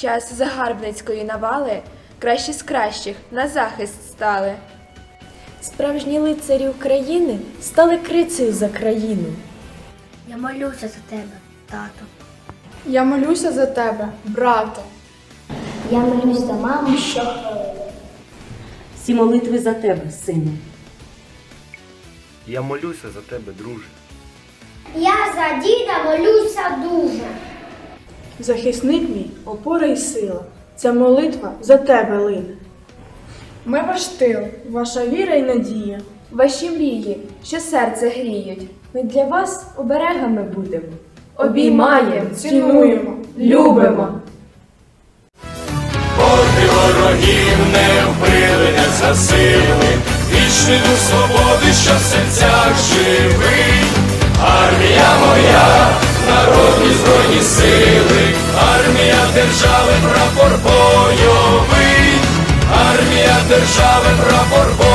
Час загарбницької навали кращі з кращих на захист стали. Справжні лицарі України стали крицею за країну. Я молюся за тебе, тато. Я молюся за тебе, брате. Я молюсь за маму щохвилини. Всі молитви за тебе, сину. Я молюся за тебе, друже. Я за діда молюся дуже. Захисник мій, опора й сила. Ця молитва за тебе лине. Ми ваш тил, ваша віра й надія. Ваші мрії, що серце гріють. Ми для вас оберегами будемо. Обіймаємо, цінуємо, любимо. Орди ворогів не вбили, не засили, вічний дух свободи, що в серцях живий. Армія моя, народні збройні сили, прапор бойовий, армія держави, прапор бойовий.